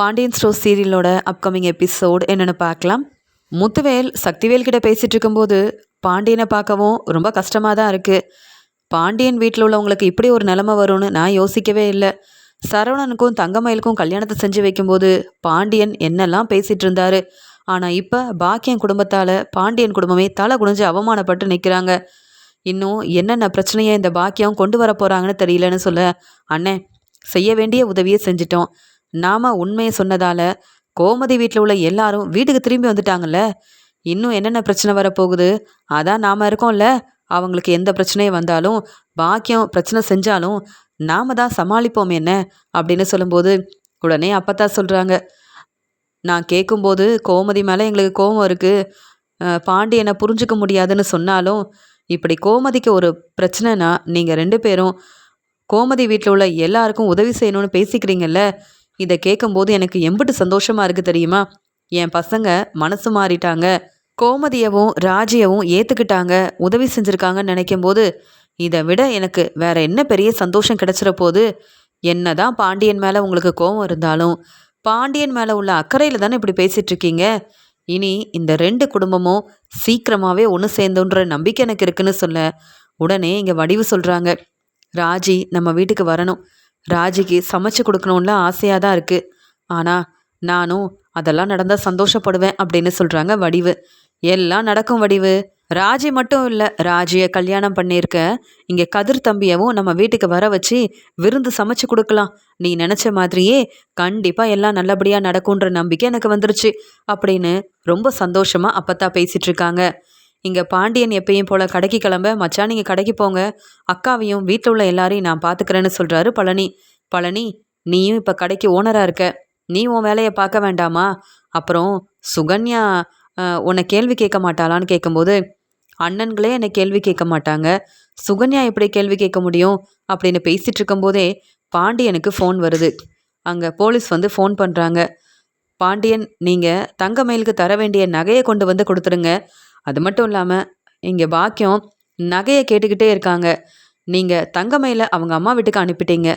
Pandian store சீரியலோட upcoming episode என்னென்னு பார்க்கலாம். முத்துவேல் சக்திவேல் கிட்ட பேசிகிட்டு இருக்கும்போது பாண்டியனை பார்க்கவும் ரொம்ப கஷ்டமாக தான் இருக்குது பாண்டியன் வீட்டில் உள்ளவங்களுக்கு இப்படி ஒரு நிலமை வரும்னு நான் யோசிக்கவே இல்லை. சரவணனுக்கும் தங்கமயிலுக்கும் கல்யாணத்தை செஞ்சு வைக்கும்போது பாண்டியன் என்னெல்லாம் பேசிகிட்டு இருந்தாரு. ஆனால் இப்போ பாக்கியன் குடும்பத்தால் பாண்டியன் குடும்பமே தலை குனிஞ்சு அவமானப்பட்டு நிற்கிறாங்க இன்னும் என்னென்ன பிரச்சனையை இந்த பாக்கியம் கொண்டு வர போகிறாங்கன்னு தெரியலன்னு சொல்ல அண்ணே செய்ய வேண்டிய உதவியை செஞ்சிட்டோம். நாம் உண்மையை சொன்னதால் கோமதி வீட்டில் உள்ள எல்லாரும் வீட்டுக்கு திரும்பி வந்துட்டாங்கல்ல? இன்னும் என்னென்ன பிரச்சனை வரப்போகுது? அதான் நாம் இருக்கோம்ல. அவங்களுக்கு எந்த பிரச்சனையும் வந்தாலும் பாக்கியம் பிரச்சனை செஞ்சாலும் நாம தான் சமாளிப்போம் என்ன? அப்படின்னு சொல்லும்போது உடனே அப்பத்தா சொல்கிறாங்க நான் கேட்கும்போது கோமதி மேலே எங்களுக்கு கோபம் இருக்குது பாண்டியனை புரிஞ்சுக்க முடியாதுன்னு சொன்னாலும் இப்படி கோமதிக்கு ஒரு பிரச்சனைனா நீங்கள் ரெண்டு பேரும் கோமதி வீட்டில் உள்ள எல்லாருக்கும் உதவி செய்யணும்னு பேசிக்கிறீங்கல்ல? இதை கேட்கும்போது எனக்கு எம்பிட்டு சந்தோஷமாக இருக்குது தெரியுமா? என் பசங்க மனசு மாறிட்டாங்க. கோமதியவும் ராஜியவும் ஏற்றுக்கிட்டாங்க உதவி செஞ்சுருக்காங்கன்னு நினைக்கும் போது இதை விட எனக்கு வேற என்ன பெரிய சந்தோஷம் கிடைச்சிட போது என்ன தான் பாண்டியன் மேலே உங்களுக்கு கோபம் இருந்தாலும் பாண்டியன் மேலே உள்ள அக்கறையில் தானே இப்படி பேசிகிட்டு இருக்கீங்க? இனி இந்த ரெண்டு குடும்பமும் சீக்கிரமாகவே ஒன்று சேர்ந்துன்ற நம்பிக்கை எனக்கு இருக்குன்னு சொல்ல உடனே இங்கே வடிவு சொல்கிறாங்க ராஜி நம்ம வீட்டுக்கு வரணும். ராஜிக்கு சமைச்சு கொடுக்கணும்லாம் ஆசையாக தான் இருக்குது ஆனால் நானும் அதெல்லாம் நடந்தால் சந்தோஷப்படுவேன் அப்படின்னு சொல்கிறாங்க வடிவு. எல்லாம் நடக்கும் வடிவு. ராஜி மட்டும் இல்லை ராஜியை கல்யாணம் பண்ணியிருக்க இங்கே கதிர் தம்பியவும் நம்ம வீட்டுக்கு வர வச்சு விருந்து சமைச்சு கொடுக்கலாம். நீ நினச்ச மாதிரியே கண்டிப்பாக எல்லாம் நல்லபடியாக நடக்கும்ன்ற நம்பிக்கை எனக்கு வந்துருச்சு அப்படின்னு ரொம்ப சந்தோஷமாக அப்பத்தா பேசிகிட்ருக்காங்க இங்கே பாண்டியன் எப்பயும் போல் கடைக்கு கிளம்ப மச்சான் நீங்கள் கடைக்கு போங்க. அக்காவையும் வீட்டில் உள்ள எல்லாரையும் நான் பார்த்துக்கிறேன்னு சொல்கிறாரு பழனி. பழனி நீயும் இப்போ கடைக்கு ஓனராக இருக்க. நீ உன் வேலையை பார்க்க வேண்டாமா? அப்புறம் சுகன்யா உன்னை கேள்வி கேட்க மாட்டாளான்னு கேட்கும்போது அண்ணன்களே என்னை கேள்வி கேட்க மாட்டாங்க. சுகன்யா எப்படி கேள்வி கேட்க முடியும்? அப்படின்னு பேசிகிட்டு இருக்கும்போதே பாண்டியனுக்கு ஃபோன் வருது. அங்கே போலீஸ் வந்து ஃபோன் பண்ணுறாங்க பாண்டியன் நீங்கள் தங்கமயிலுக்கு தர வேண்டிய நகையை கொண்டு வந்து கொடுத்துருங்க. அது மட்டும் இல்லாமல் இங்கே பாக்கியம் நகையை கேட்டுக்கிட்டே இருக்காங்க. நீங்கள் தங்கமையில் அவங்க அம்மா வீட்டுக்கு அனுப்பிட்டீங்க.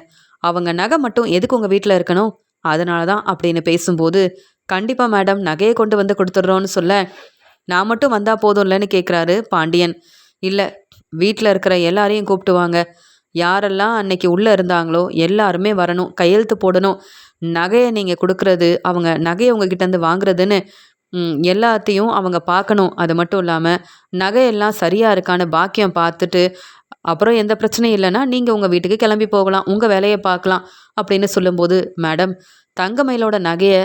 அவங்க நகை மட்டும் எதுக்கு உங்கள் வீட்டில் இருக்கணும்? அதனால தான் அப்படின்னு பேசும்போது கண்டிப்பாக மேடம் நகையை கொண்டு வந்து கொடுத்துட்றோன்னு சொல்ல நான் மட்டும் வந்தால் போதும் இல்லைன்னு கேட்குறாரு பாண்டியன். இல்லை வீட்டில் இருக்கிற எல்லாரையும் கூப்பிட்டு வாங்க. யாரெல்லாம் அன்னைக்கு உள்ளே இருந்தாங்களோ எல்லாருமே வரணும் கையெழுத்து போடணும். நகையை நீங்கள் கொடுக்குறது அவங்க நகையை உங்ககிட்டேருந்து வாங்குறதுன்னு எல்லாத்தையும் அவங்க பார்க்கணும். அது மட்டும் இல்லாமல் நகையெல்லாம் சரியாக இருக்கான்னு பாக்கியம் பார்த்துட்டு அப்புறம் எந்த பிரச்சனையும் இல்லைன்னா நீங்கள் உங்கள் வீட்டுக்கு கிளம்பி போகலாம். உங்கள் வேலையை பார்க்கலாம் அப்படின்னு சொல்லும்போது மேடம் தங்கமயிலோட நகையை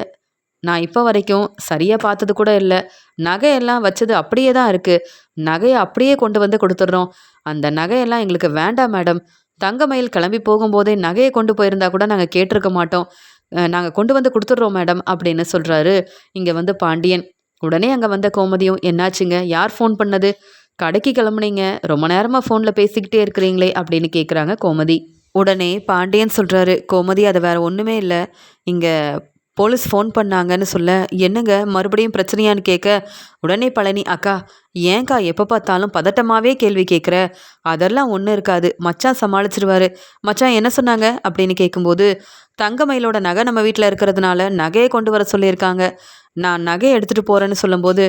நான் இப்போ வரைக்கும் சரியாக பார்த்தது கூட இல்லை. நகையெல்லாம் வச்சது அப்படியே தான் இருக்குது நகையை அப்படியே கொண்டு வந்து கொடுத்துட்றோம். அந்த நகையெல்லாம் எங்களுக்கு வேண்டாம் மேடம். தங்கமயில் கிளம்பி போகும்போதே நகையை கொண்டு போயிருந்தா கூட நாங்கள் கேட்டிருக்க மாட்டோம். நாங்கள் கொண்டு வந்து கொடுத்துட்றோம் மேடம் அப்படின்னு சொல்கிறாரு இங்கே வந்து பாண்டியன். உடனே அங்கே வந்த கோமதியும் என்னாச்சுங்க? யார் ஃபோன் பண்ணது? கடைக்கு கிளம்புனீங்க. ரொம்ப நேரமாக ஃபோனில் பேசிக்கிட்டே இருக்கிறீங்களே அப்படின்னு கேட்குறாங்க கோமதி. உடனே பாண்டியன் சொல்கிறாரு கோமதி அது வேறு ஒன்றுமே இல்லை. இங்கே போலீஸ் ஃபோன் பண்ணாங்கன்னு சொல்ல என்னங்க மறுபடியும் பிரச்சனையான்னு கேட்க உடனே பழனி அக்கா ஏன்க்கா எப்போ பார்த்தாலும் பதட்டமாகவே கேள்வி கேட்குற அதெல்லாம் ஒன்றும் இருக்காது. மச்சான் சமாளிச்சிருவாரு. மச்சான் என்ன சொன்னாங்க? அப்படின்னு கேட்கும்போது தங்கமயிலோட நகை நம்ம வீட்டில் இருக்கிறதுனால நகையை கொண்டு வர சொல்லியிருக்காங்க. நான் நகையை எடுத்துகிட்டு போகிறேன்னு சொல்லும்போது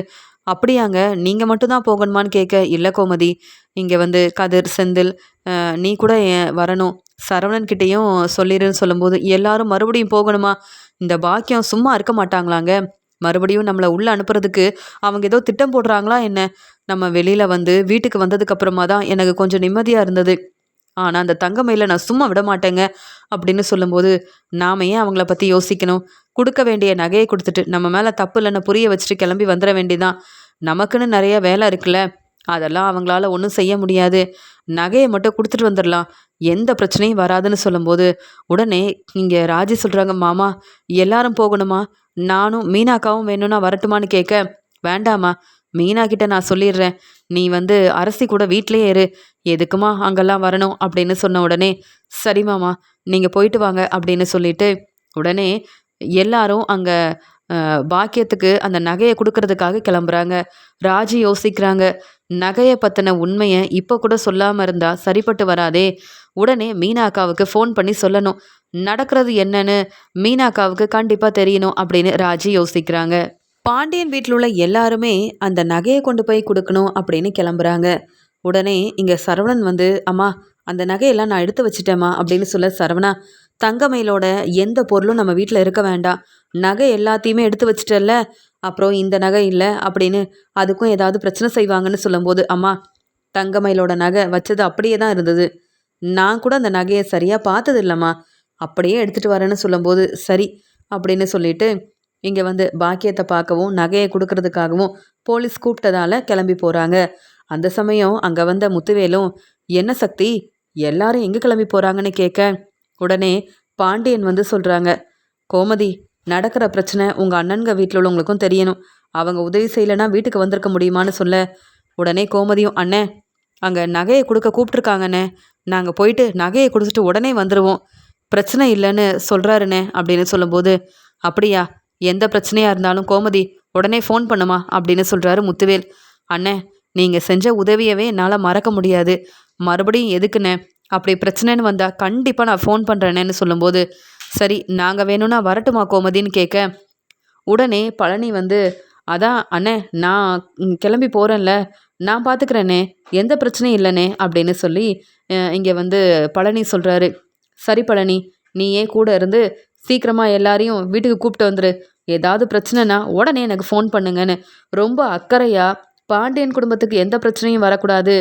அப்படியாங்க நீங்கள் மட்டும்தான் போகணுமான்னு கேட்க இல்லை கோமதி இங்கே வந்து கதிர் செந்தில் நீ கூட வரணும். சரவணன்கிட்டேயும் சொல்லிடுன்னு சொல்லும்போது எல்லாரும் மறுபடியும் போகணுமா? இந்த பாக்கியம் சும்மா இருக்க மாட்டாங்களாங்க? மறுபடியும் நம்மளை உள்ளே அனுப்புறதுக்கு அவங்க ஏதோ திட்டம் போடுறாங்களா என்ன? நம்ம வெளியில் வந்து வீட்டுக்கு வந்ததுக்கு அப்புறமா தான் எனக்கு கொஞ்சம் நிம்மதியாக இருந்தது. ஆனால் அந்த தங்கமையில் நான் சும்மா விட மாட்டேங்க அப்படின்னு சொல்லும்போது நாம ஏன் அவங்கள பற்றி யோசிக்கணும்? கொடுக்க வேண்டிய நகையை கொடுத்துட்டு நம்ம மேலே தப்பு இல்லைன்னு புரிய வச்சுட்டு கிளம்பி வந்துட வேண்டியதான் நமக்குன்னு நிறைய வேலை இருக்குல்ல. அதெல்லாம் அவங்களால ஒன்றும் செய்ய முடியாது. நகையை மட்டும் கொடுத்துட்டு வந்துடலாம். எந்த பிரச்சனையும் வராதுன்னு சொல்லும்போது உடனே இங்கே ராஜி சொல்கிறாங்க மாமா எல்லாரும் போகணுமா? நானும் மீனாக்காவும் வேணும்னா வரட்டுமான்னு கேட்க வேண்டாமா மீனா கிட்ட நான் சொல்லிடுறேன். நீ வந்து அரசி கூட வீட்லேயே இரு. எதுக்குமா அங்கெல்லாம் வரணும் அப்படின்னு சொன்ன உடனே சரிமாமா நீங்கள் போயிட்டு வாங்க அப்படின்னு சொல்லிட்டு உடனே எல்லாரும் அங்கே பாக்கியத்துக்கு அந்த நகையை கொடுக்கறதுக்காக கிளம்புறாங்க. ராஜி யோசிக்கிறாங்க நகையை பற்றின உண்மையை இப்போ கூட சொல்லாமல் இருந்தால் சரிப்பட்டு வராதே. உடனே மீனாக்காவுக்கு ஃபோன் பண்ணி சொல்லணும் நடக்கிறது என்னன்னு மீனாக்காவுக்கு கண்டிப்பாக தெரியணும் அப்படின்னு ராஜி யோசிக்கிறாங்க. பாண்டியன் வீட்டில் உள்ள எல்லாருமே அந்த நகையை கொண்டு போய் கொடுக்கணும் அப்படின்னு கிளம்புறாங்க. உடனே இங்கே சரவணன் வந்து அம்மா அந்த நகையெல்லாம் நான் எடுத்து வச்சிட்டேம்மா அப்படின்னு சொல்ல சரவணா தங்கமயிலோட எந்த பொருளும் நம்ம வீட்டில் இருக்க வேண்டாம். நகை எல்லாத்தையுமே எடுத்து வச்சிட்டல்ல அப்புறம் இந்த நகை இல்லை அப்படின்னு அதுக்கும் ஏதாவது பிரச்சனை செய்வாங்கன்னு சொல்லும்போது அம்மா தங்கமயிலோட நகை வச்சது அப்படியே தான் இருந்தது. நான் கூட அந்த நகையை சரியாக பார்த்தது இல்லைம்மா அப்படியே எடுத்துகிட்டு வரேன்னு சொல்லும்போது சரி அப்படின்னு சொல்லிட்டு இங்கே வந்து பாக்கியத்தை பார்க்கவும் நகையை கொடுக்கறதுக்காகவும் போலீஸ் கூப்பிட்டதால கிளம்பி போகிறாங்க அந்த சமயம் அங்கே வந்த முத்துவேலும் என்ன சக்தி எல்லாரும் எங்கே கிளம்பி போகிறாங்கன்னு கேட்க? உடனே பாண்டியன் வந்து சொல்கிறாங்க கோமதி நடக்கிற பிரச்சனை உங்கள் அண்ணன்க வீட்டில் உள்ளவங்களுக்கும் தெரியணும். அவங்க உதவி செய்யலைன்னா வீட்டுக்கு வந்திருக்க முடியுமான்னு சொல்ல. உடனே கோமதியும் அண்ணே அங்கே நகையை கொடுக்க கூப்பிட்ருக்காங்கண்ணே நாங்கள் போயிட்டு நகையை கொடுத்துட்டு உடனே வந்துடுவோம் பிரச்சனை இல்லைன்னு சொல்கிறாருண்ணே அப்படின்னு சொல்லும்போது அப்படியா எந்த பிரச்சனையாக இருந்தாலும் கோமதி உடனே ஃபோன் பண்ணுமா அப்படின்னு சொல்கிறாரு முத்துவேல். அண்ணே நீங்கள் செஞ்ச உதவியவே என்னால் மறக்க முடியாது. மறுபடியும் எதுக்குண்ணே? அப்படி பிரச்சனைன்னு வந்தால் கண்டிப்பாக நான் ஃபோன் பண்ணுறேனேன்னு சொல்லும்போது சரி நாங்கள் வேணும்னா வரட்டுமா கோமதின்னு கேட்க உடனே பழனி வந்து அதான் அண்ணே நான் கிளம்பி போகிறேன்ல நான் பார்த்துக்கிறேனே எந்த பிரச்சனையும் இல்லைண்ணே அப்படின்னு சொல்லி இங்கே வந்து பழனி சொல்கிறாரு சரி பழனி நீயே கூட இருந்து சீக்கிரமாக எல்லாரையும் வீட்டுக்கு கூப்பிட்டு வந்துரு. ஏதாவது பிரச்சனைனா உடனே எனக்கு ஃபோன் பண்ணுங்கன்னு. ரொம்ப அக்கறையாக பாண்டியன் குடும்பத்துக்கு எந்த பிரச்சனையும் வரக்கூடாது.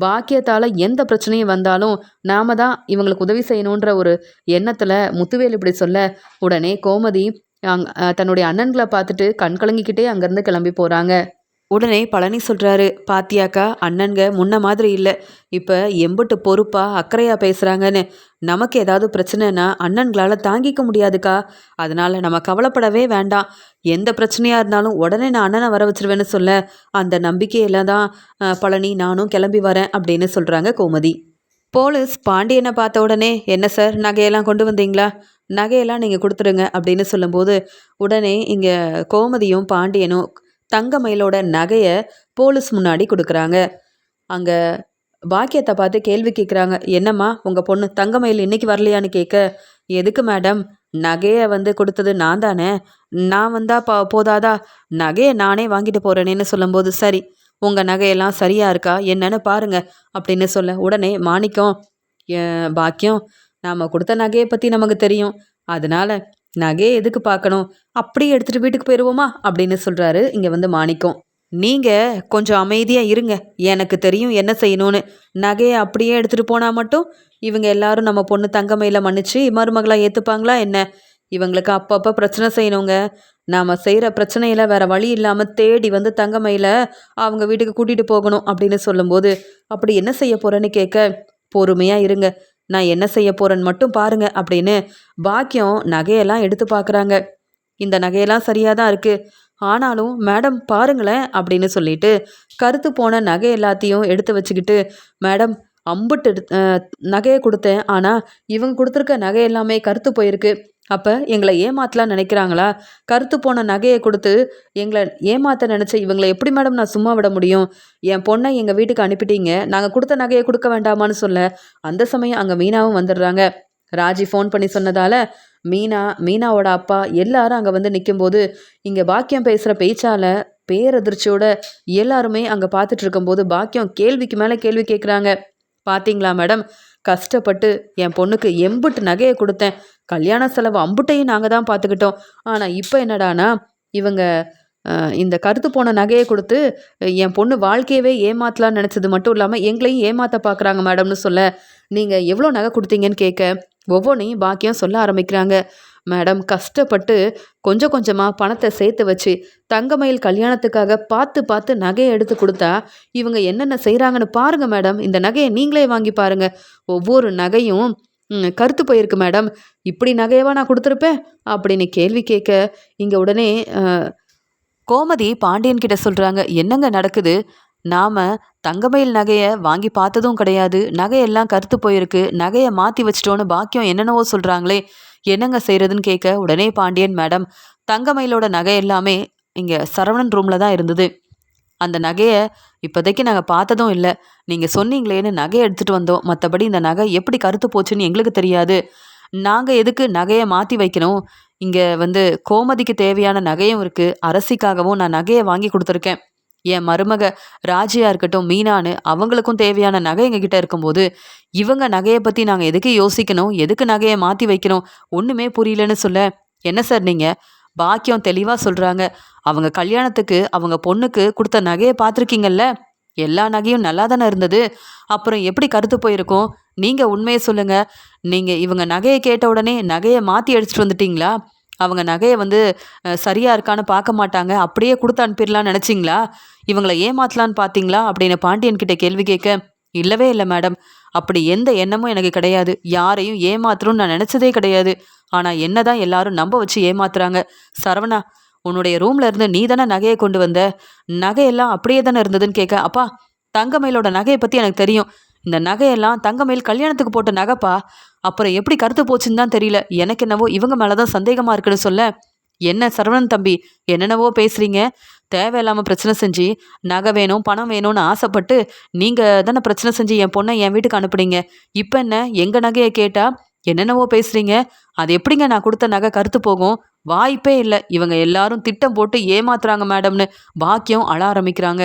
பாக்கியத்தால் எந்த பிரச்சனையும் வந்தாலும் நாம தான் இவங்களுக்கு உதவி செய்யணுன்ற ஒரு எண்ணத்தில் முத்துவேல் இப்படி சொல்ல உடனே கோமதி அங் தன்னுடைய அண்ணன்களை பார்த்துட்டு கண் கலங்கிக்கிட்டே அங்கேருந்து கிளம்பி போகிறாங்க உடனே பழனி சொல்கிறாரு பாத்தியாக்கா அண்ணன்க முன்ன மாதிரி இல்லை. இப்போ எம்பிட்டு பொறுப்பாக அக்கறையாக பேசுகிறாங்கன்னு நமக்கு ஏதாவது பிரச்சனைனா அண்ணன்களால் தாங்கிக்க முடியாதுக்கா. அதனால் நம்ம கவலைப்படவே வேண்டாம். எந்த பிரச்சனையாக இருந்தாலும் உடனே நான் அண்ணனை வர வச்சிருவேன்னு சொல்ல அந்த நம்பிக்கையில் தான் பழனி நானும் கிளம்பி வரேன் அப்படின்னு சொல்கிறாங்க கோமதி. போலீஸ் பாண்டியனை பார்த்த உடனே என்ன சார் நகையெல்லாம் கொண்டு வந்தீங்களா? நகையெல்லாம் நீங்கள் கொடுத்துருங்க அப்படின்னு சொல்லும்போது உடனே இங்கே கோமதியும் பாண்டியனும் தங்கமயிலோட நகையை போலீஸ் முன்னாடி கொடுக்குறாங்க. அங்கே பாக்கியத்தை பார்த்து கேள்வி கேட்குறாங்க என்னம்மா உங்கள் பொண்ணு தங்கமயில் இன்னைக்கு வரலையான்னு கேட்க எதுக்கு மேடம்? நகையை வந்து கொடுத்தது நான் தானே? நான் வந்தா பா போதாதா? நகையை நானே வாங்கிட்டு போகிறேனேன்னு சொல்லும்போது சரி உங்கள் நகையெல்லாம் சரியா இருக்கா? என்னன்னு பாருங்க அப்படின்னு சொல்ல உடனே மாணிக்கம் பாக்கியம் நாம் கொடுத்த நகையை பற்றி நமக்கு தெரியும். அதனால நகையை எதுக்கு பார்க்கணும்? அப்படியே எடுத்துகிட்டு வீட்டுக்கு போயிடுவோமா அப்படின்னு சொல்கிறாரு இங்கே வந்து மாணிக்கம். நீங்கள் கொஞ்சம் அமைதியாக இருங்க. எனக்கு தெரியும் என்ன செய்யணும்னு. நகையை அப்படியே எடுத்துகிட்டு போனால் மட்டும் இவங்க எல்லாரும் நம்ம பொண்ணு தங்கமையில் மன்னிச்சு மருமகளாக ஏற்றுப்பாங்களா என்ன? இவங்களுக்கு அப்பப்போ பிரச்சனை செய்யணுங்க. நாம் செய்கிற பிரச்சனையில் வேறு வழி இல்லாமல் தேடி வந்து தங்கமையில் அவங்க வீட்டுக்கு கூட்டிகிட்டு போகணும் அப்படின்னு சொல்லும்போது அப்படி என்ன செய்ய போகிறேன்னு கேட்க பொறுமையாக இருங்க. நான் என்ன செய்ய போகிறேன்னு மட்டும் பாருங்க அப்படின்னு பாக்கியம் நகையெல்லாம் எடுத்து பார்க்குறாங்க. இந்த நகையெல்லாம் சரியாக தான் இருக்குது ஆனாலும் மேடம் பாருங்களேன் அப்படின்னு சொல்லிட்டு கருத்து போன நகை எல்லாத்தையும் எடுத்து வச்சுக்கிட்டு மேடம் அம்புட்டு நகையை கொடுத்தேன். ஆனால் இவங்க கொடுத்துருக்க நகை எல்லாமே கருத்து போயிருக்கு. அப்போ எங்களை ஏமாத்தலாம் நினைக்கிறாங்களா? கருத்து போன நகையை கொடுத்து எங்களை ஏமாத்த நினச்ச இவங்களை எப்படி மேடம் நான் சும்மா விட முடியும்? என் பொண்ணை எங்கள் வீட்டுக்கு அனுப்பிட்டீங்க. நாங்கள் கொடுத்த நகையை கொடுக்க வேண்டாமான்னு சொல்ல. அந்த சமயம் அங்கே மீனாவும் வந்துடுறாங்க. ராஜி ஃபோன் பண்ணி சொன்னதால மீனா மீனாவோட அப்பா எல்லாரும் அங்கே வந்து நிற்கும்போது இங்கே பாக்கியம் பேசுகிற பேச்சால் பேரதிர்ச்சியோட எல்லாருமே அங்கே பார்த்துட்டு இருக்கும்போது பாக்கியம் கேள்விக்கு மேலே கேள்வி கேட்குறாங்க பார்த்தீங்களா மேடம் கஷ்டப்பட்டு என் பொண்ணுக்கு எம்புட்டு நகையை கொடுத்தேன். கல்யாண செலவு அம்புட்டையும் நாங்கள் தான் பார்த்துக்கிட்டோம் ஆனால் இப்போ என்னடானா இவங்க இந்த கருத்து போன நகையை கொடுத்து என் பொண்ணு வாழ்க்கையவே ஏமாத்தலான்னு நினச்சது மட்டும் இல்லாமல் எங்களையும் ஏமாற்ற பார்க்குறாங்க மேடம்னு சொல்ல நீங்கள் எவ்வளோ நகை கொடுத்தீங்கன்னு கேட்க ஒவ்வொன்றையும் பாக்கியம் சொல்ல ஆரம்பிக்கிறாங்க. மேடம் கஷ்டப்பட்டு கொஞ்சம் கொஞ்சமாக பணத்தை சேர்த்து வச்சு தங்கமயில் கல்யாணத்துக்காக பார்த்து பார்த்து நகையை எடுத்து கொடுத்தா இவங்க என்னென்ன செய்கிறாங்கன்னு பாருங்கள் மேடம். இந்த நகையை நீங்களே வாங்கி பாருங்கள் ஒவ்வொரு நகையும் கருத்து போயிருக்கு மேடம். இப்படி நகையவா நான் கொடுத்துருப்பேன்? அப்படின்னு கேள்வி கேட்க இங்கே உடனே கோமதி பாண்டியன் கிட்ட சொல்கிறாங்க என்னங்க நடக்குது? நாம் தங்கமயில் நகையை வாங்கி பார்த்ததும் கிடையாது. நகையெல்லாம் கருத்து போயிருக்கு. நகையை மாற்றி வச்சிட்டோன்னு பாக்கியம் என்னென்னவோ சொல்கிறாங்களே என்னங்க செய்கிறதுன்னு கேட்க உடனே பாண்டியன் மேடம் தங்கமயிலோட நகை எல்லாமே இங்கே சரவணன் ரூமில் தான் இருந்தது. அந்த நகையை இப்போதைக்கு நாங்கள் பார்த்ததும் இல்லை. நீங்கள் சொன்னீங்களேன்னு நகையை எடுத்துகிட்டு வந்தோம். மற்றபடி இந்த நகை எப்படி கருத்து போச்சுன்னு எங்களுக்கு தெரியாது. நாங்கள் எதுக்கு நகையை மாற்றி வைக்கணும்? இங்கே வந்து கோமதிக்கு தேவையான நகையும் இருக்குது அரசிக்காகவும் நான் நகையை வாங்கி கொடுத்துருக்கேன். என் மருமக ராஜியா இருக்கட்டும் மீனான்னு அவங்களுக்கும் தேவையான நகை எங்ககிட்ட இருக்கும்போது இவங்க நகையை பற்றி நாங்கள் எதுக்கு யோசிக்கணும்? எதுக்கு நகையை மாற்றி வைக்கணும்? ஒன்றுமே புரியலன்னு சொல்ல. என்ன சார் நீங்கள் பாக்கியம் தெளிவாக சொல்கிறாங்க அவங்க கல்யாணத்துக்கு அவங்க பொண்ணுக்கு கொடுத்த நகையை பார்த்துருக்கீங்கல்ல? எல்லா நகையும் நல்லா தானே இருந்தது. அப்புறம் எப்படி கருத்து போயிருக்கும்? நீங்கள் உண்மையை சொல்லுங்கள் நீங்கள் இவங்க நகையை கேட்ட உடனே நகையை மாற்றி அடிச்சிட்டு வந்துட்டீங்களா? அவங்க நகையை வந்து சரியாக சரியா இருக்கான்னு பார்க்க மாட்டாங்க. அப்படியே கொடுத்து அனுப்பிடலான்னு நினச்சிங்களா? இவங்களை ஏமாத்தலான்னு பார்த்தீங்களா? அப்படின்னு பாண்டியன் கிட்ட கேள்வி கேட்க இல்லவே இல்லை மேடம். அப்படி எந்த எண்ணமும் எனக்கு கிடையாது. யாரையும் ஏமாத்தணும்னு நான் நினச்சதே கிடையாது. ஆனால் என்ன தான் எல்லாரும் நம்ப வச்சு ஏமாத்துறாங்க. சரவணா உன்னுடைய ரூம்ல இருந்து நீ தானே நகையை கொண்டு வந்த? நகையெல்லாம் அப்படியே தானே இருந்ததுன்னு கேட்க அப்பா தங்கமயிலோட நகையை பற்றி எனக்கு தெரியும். இந்த நகையெல்லாம் தங்கமயில் கல்யாணத்துக்கு போட்ட நகைப்பா? அப்புறம் எப்படி கருத்து போச்சுன்னு தான் தெரியல. எனக்கு என்னவோ இவங்க மேலே தான் சந்தேகமாக இருக்குன்னு சொல்ல. என்ன சரவணன் தம்பி என்னென்னவோ பேசுறீங்க? தேவையில்லாமல் பிரச்சனை செஞ்சு நகை வேணும் பணம் வேணும்னு ஆசைப்பட்டு நீங்கள் தானே பிரச்சனை செஞ்சு என் பொண்ணை என் வீட்டுக்கு அனுப்புனீங்க. இப்போ என்ன? எங்கள் நகையை கேட்டா என்னென்னவோ பேசுறீங்க. அது எப்படிங்க நான் கொடுத்த நகை கருத்து போகும்? வாய்ப்பே இல்லை. இவங்க எல்லாரும் திட்டம் போட்டு ஏமாத்துறாங்க மேடம்னு பாக்கியம் அழ ஆரம்பிக்கிறாங்க.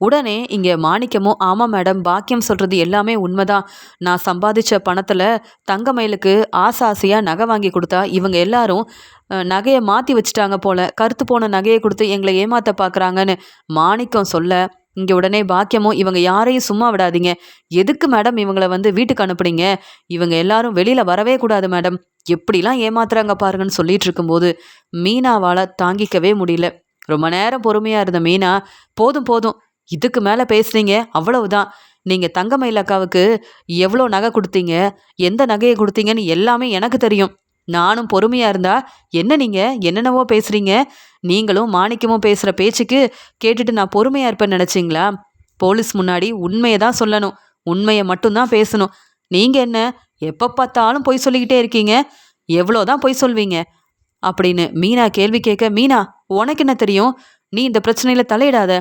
உடனே இங்கே மாணிக்கமும் ஆமாம் மேடம் பாக்கியம் சொல்கிறது எல்லாமே உண்மைதான். நான் சம்பாதிச்ச பணத்தில் தங்கமயிலுக்கு ஆசை ஆசையாக நகை வாங்கி கொடுத்தா இவங்க எல்லாரும் நகையை மாற்றி வச்சுட்டாங்க போல. கருத்து போன நகையை கொடுத்து எங்களை ஏமாத்த பார்க்குறாங்கன்னு மாணிக்கம் சொல்ல இங்கே உடனே பாக்கியமும் இவங்க யாரையும் சும்மா விடாதீங்க. எதுக்கு மேடம் இவங்களை வந்து வீட்டுக்கு அனுப்புனீங்க? இவங்க எல்லாரும் வெளியில் வரவே கூடாது மேடம். எப்படிலாம் ஏமாத்துறாங்க பாருங்கன்னு சொல்லிட்டு இருக்கும்போது மீனாவால் தாங்கிக்கவே முடியல. ரொம்ப நேரம் பொறுமையாக இருந்த மீனா போதும் போதும். இதுக்கு மேலே பேசுனீங்க அவ்வளவுதான். நீங்கள் தங்கமயில் அக்காவுக்கு எவ்வளோ நகை கொடுத்தீங்க? எந்த நகையை கொடுத்தீங்கன்னு எல்லாமே எனக்கு தெரியும். நானும் பொறுமையாக இருந்தா என்ன நீங்கள் என்னென்னவோ பேசுகிறீங்க நீங்களும் மாணிக்கமும் பேசுகிற பேச்சுக்கு கேட்டுட்டு நான் பொறுமையாக இருப்பேன்னு நினச்சிங்களா? போலீஸ் முன்னாடி உண்மையை தான் சொல்லணும். உண்மையை மட்டும்தான் பேசணும். நீங்கள் என்ன? எப்போ பார்த்தாலும் பொய் சொல்லிக்கிட்டே இருக்கீங்க? எவ்வளோ தான் பொய் சொல்வீங்க? அப்படின்னு மீனா கேள்வி கேட்க மீனா உனக்கு என்ன தெரியும்? நீ இந்த பிரச்சனையில் தலையிடாத.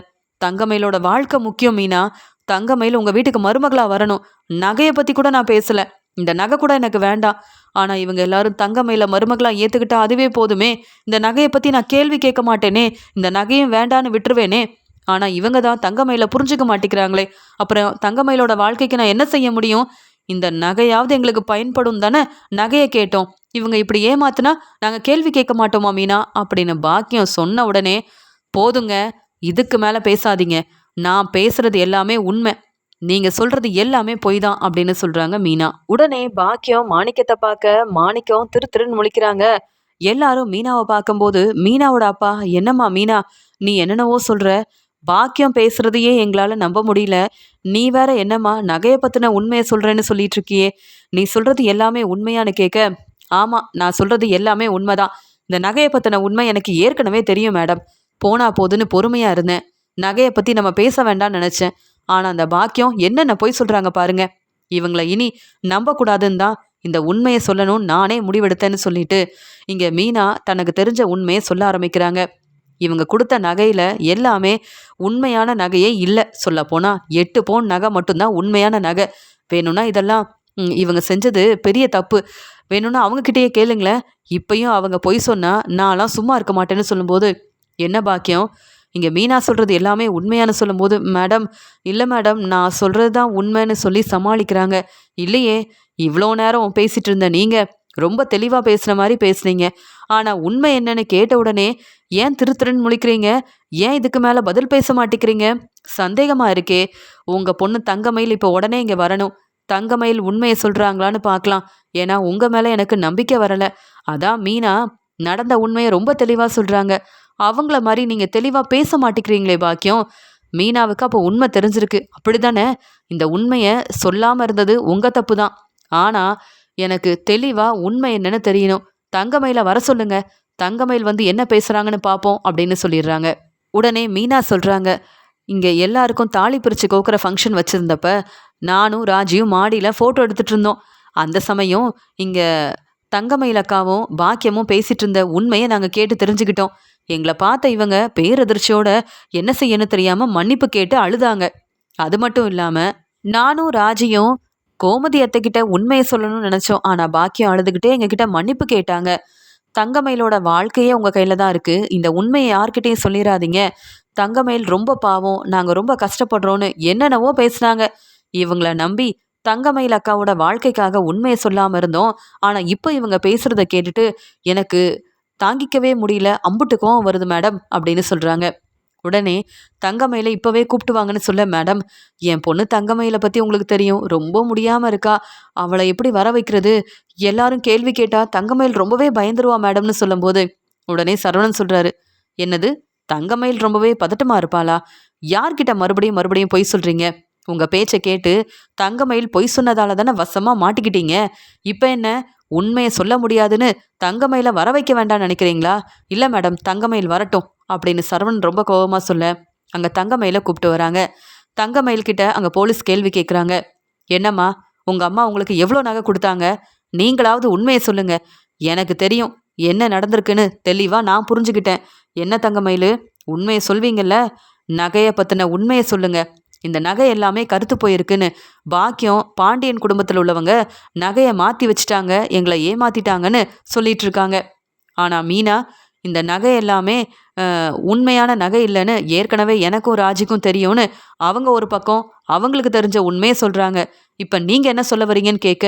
தங்கமயிலோட வாழ்க்கை முக்கியம் மீனா. தங்கமயில் உங்கள் வீட்டுக்கு மருமகளாக வரணும். நகையை பற்றி கூட நான் பேசலை. இந்த நகை கூட எனக்கு வேண்டாம். ஆனால் இவங்க எல்லாரும் தங்கமயில மருமகளாக ஏற்றுக்கிட்டா அதுவே போதுமே. இந்த நகையை பற்றி நான் கேள்வி கேட்க மாட்டேனே. இந்த நகையும் வேண்டான்னு விட்டுருவேனே. ஆனால் இவங்க தான் தங்கமயில புரிஞ்சுக்க மாட்டேங்கிறாங்களே. அப்புறம் தங்கமயிலோட வாழ்க்கைக்கு நான் என்ன செய்ய முடியும்? இந்த நகையாவது எங்களுக்கு பயன்படும் தானே? நகையை கேட்டோம். இவங்க இப்படி ஏமாத்துனா நாங்கள் கேள்வி கேட்க மாட்டோமா மீனா? அப்படின்னு பாக்கியம் சொன்ன உடனே போதுங்க இதுக்கு மேலே பேசாதீங்க. நான் பேசுறது எல்லாமே உண்மை. நீங்க சொல்றது எல்லாமே பொய் தான் அப்படின்னு சொல்றாங்க மீனா. உடனே பாக்கியம் மாணிக்கத்தை பார்க்க மாணிக்கம் திரு திருன்னு முழிக்கிறாங்க. எல்லாரும் மீனாவை பார்க்கும்போது மீனாவோட அப்பா என்னம்மா மீனா? நீ என்னென்னவோ சொல்ற. பாக்கியம் பேசுறதையே எங்களால நம்ப முடியல. நீ வேற என்னம்மா நகையை பத்தின உண்மையை சொல்றேன்னு சொல்லிட்டு இருக்கியே. நீ சொல்றது எல்லாமே உண்மையான்னு கேட்க ஆமா நான் சொல்றது எல்லாமே உண்மைதான். இந்த நகையை பத்தின உண்மை எனக்கு ஏற்கனவே தெரியும் மேடம். போனா போதுன்னு பொறுமையா இருந்தேன். நகையை பத்தி நம்ம பேச வேண்டாம்னு நினைச்சேன். ஆனா அந்த பாக்கியம் என்னென்ன பொய் சொல்றாங்க பாருங்க. இவங்களை இனி நம்பக்கூடாதுன்னு தான் இந்த உண்மையை சொல்லணும்னு நானே முடிவெடுத்தேன்னு சொல்லிட்டு இங்க மீனா தனக்கு தெரிஞ்ச உண்மையை சொல்ல ஆரம்பிக்கிறாங்க. இவங்க கொடுத்த நகையில் எல்லாமே உண்மையான நகையே இல்லை சொல்ல எட்டு பவுன் நகை மட்டும்தான் உண்மையான நகை. வேணும்னா இதெல்லாம் இவங்க செஞ்சது பெரிய தப்பு. வேணும்னா அவங்கக்கிட்டேயே கேளுங்களேன். இப்பையும் அவங்க பொய் சொன்னால் நான்லாம் சும்மா இருக்க மாட்டேன்னு சொல்லும்போது என்ன பாக்கியம்? இங்கே மீனா சொல்கிறது எல்லாமே உண்மையான சொல்லும்போது மேடம் இல்லை மேடம் நான் சொல்கிறது தான் உண்மைன்னு சொல்லி சமாளிக்கிறாங்க. இல்லையே இவ்வளோ நேரம் பேசிகிட்டு இருந்த நீங்கள் ரொம்ப தெளிவாக பேசுகிற மாதிரி பேசுனீங்க. ஆனால் உண்மை என்னன்னு கேட்ட உடனே ஏன் திருத்திறன் முழிக்கிறீங்க? ஏன் இதுக்கு மேலே பதில் பேச மாட்டேங்கிறீங்க? சந்தேகமாக இருக்கே. உங்கள் பொண்ணு தங்கமயில் இப்போ உடனே இங்கே வரணும். தங்கமயில் உண்மையை சொல்கிறாங்களான்னு பார்க்கலாம். ஏன்னா உங்கள் மேலே எனக்கு நம்பிக்கை வரலை. அதான் மீனா நடந்த உண்மையை ரொம்ப தெளிவாக சொல்கிறாங்க அவங்கள மாதிரி நீங்கள் தெளிவாக பேச மாட்டேங்கிறீங்களே பாக்கியம். மீனாவுக்கு அப்போ உண்மை தெரிஞ்சிருக்கு. அப்படிதானே இந்த உண்மையை சொல்லாமல் இருந்தது உங்கள் தப்பு தான். ஆனால் எனக்கு தெளிவாக உண்மை என்னன்னு தெரியணும். தங்கமயில வர சொல்லுங்க. தங்கமயில் வந்து என்ன பேசுகிறாங்கன்னு பார்ப்போம் அப்படின்னு சொல்லிடுறாங்க. உடனே மீனா சொல்கிறாங்க இங்கே எல்லாருக்கும் தாலி பிரித்து கோக்குற ஃபங்க்ஷன் வச்சுருந்தப்ப நானும் ராஜியும் மாடியில் ஃபோட்டோ எடுத்துகிட்டு இருந்தோம். அந்த சமயம் இங்கே தங்கமயில் அக்காவும் பாக்கியமும் பேசிட்டு இருந்த உண்மையை நாங்கள் கேட்டு தெரிஞ்சுக்கிட்டோம். எங்களை பார்த்த இவங்க பேரதிர்ச்சியோட என்ன செய்யணும் தெரியாமல் மன்னிப்பு கேட்டு அழுதாங்க. அது மட்டும் இல்லாமல் நானும் ராஜியும் கோமதி அத்தைக்கிட்ட உண்மையை சொல்லணும்னு நினச்சோம். ஆனால் பாக்கியம் அழுதுகிட்டே எங்ககிட்ட மன்னிப்பு கேட்டாங்க. தங்கமயிலோட வாழ்க்கையே உங்கள் கையில் தான் இருக்குது இந்த உண்மையை யார்கிட்டையும் சொல்லிடாதீங்க தங்கமயில் ரொம்ப பாவம். நாங்கள் ரொம்ப கஷ்டப்படுறோன்னு என்னென்னவோ பேசுனாங்க. இவங்கள நம்பி தங்கமயில் அக்காவோட வாழ்க்கைக்காக உண்மையை சொல்லாமல் இருந்தோம். ஆனால் இப்போ இவங்க பேசுகிறத கேட்டுட்டு எனக்கு தாங்கிக்கவே முடியல. அம்புட்டு கோவம் வருது மேடம் அப்படின்னு சொல்கிறாங்க உடனே தங்கமயில இப்போவே கூப்பிட்டு வாங்கன்னு சொல்ல மேடம். என் பொண்ணு தங்கமயில பற்றி உங்களுக்கு தெரியும். ரொம்ப முடியாமல் இருக்கா. அவளை எப்படி வர வைக்கிறது? எல்லாரும் கேள்வி கேட்டா தங்கமயில் ரொம்பவே பயந்துருவா மேடம்னு சொல்லும்போது உடனே சரவணன் சொல்கிறாரு என்னது? தங்கமயில் ரொம்பவே பதட்டமாக இருப்பாளா? யார்கிட்ட மறுபடியும் மறுபடியும் பொய் சொல்கிறீங்க உங்கள் பேச்சை கேட்டு தங்கமயில் பொய் சொன்னதால தானே வசமாக மாட்டிக்கிட்டீங்க? இப்போ என்ன? உண்மையை சொல்ல முடியாதுன்னு தங்கமயில வர வைக்க வேண்டாம்னு நினைக்கிறீங்களா? இல்லை மேடம் தங்கமயில் வரட்டும் அப்படின்னு சரவணன் ரொம்ப கோபமாக சொல்ல அங்கே தங்கமயில கூப்பிட்டு வராங்க. தங்கமயில் கிட்ட அங்கே போலீஸ் கேள்வி கேட்குறாங்க என்னம்மா உங்கள் அம்மா உங்களுக்கு எவ்வளோ நகை கொடுத்தாங்க? நீங்களாவது உண்மையை சொல்லுங்க. எனக்கு தெரியும் என்ன நடந்திருக்குன்னு தெளிவாக நான் புரிஞ்சுக்கிட்டேன். என்ன தங்கமயில்? உண்மையை சொல்வீங்கல்ல? நகையை பற்றின உண்மையை சொல்லுங்க. இந்த நகை எல்லாமே கருத்து போயிருக்குன்னு பாக்கியம் பாண்டியன் குடும்பத்தில் உள்ளவங்க நகையை மாற்றி வச்சுட்டாங்க எங்களை ஏமாத்திட்டாங்கன்னு சொல்லிட்டு இருக்காங்க. ஆனால் மீனா இந்த நகை எல்லாமே உண்மையான நகை இல்லைன்னு ஏற்கனவே எனக்கும் ராஜிக்கும் தெரியும்னு அவங்க ஒரு பக்கம் அவங்களுக்கு தெரிஞ்ச உண்மையை சொல்கிறாங்க இப்போ நீங்கள் என்ன சொல்ல வரீங்கன்னு கேட்க